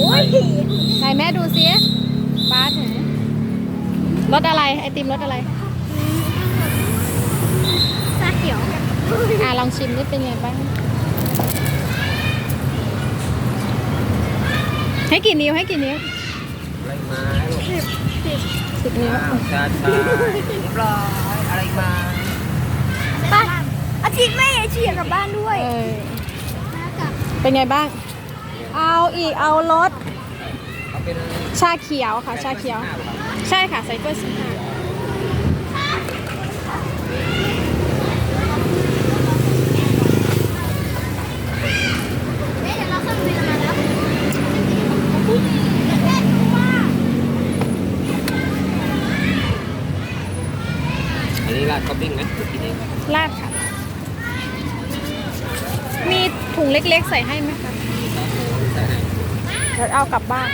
โอ้ยไหนแม่ดูซิป้าถือรสอะไร ไอติมรสอะไรชาเขียว อะลองชิมนี่เป็นไงบ้าง ให้กี่นิ้วให้กี่นิ้วอะไรมาสิบนิ้วอ้าวชาชาเรียบร้อยอะไรมาไป้าอาทิตย์แม่ยายเฉียกลับบ้านด้วยเออเป็นไงบ้าง เอาอีกเอารสชาเขียวค่ะชาเขียว ใช่ค่ะใส่กล้วยสิบห้าแม่เดี๋ยวเราเครื่องบินมาแล้วอันนี้ราดท็อปปิ้งไหมกินเองลาดค่ะ มีถุงเล็กๆใส่ให้ไหมคะ เดี๋ยวเอากลับบ้าน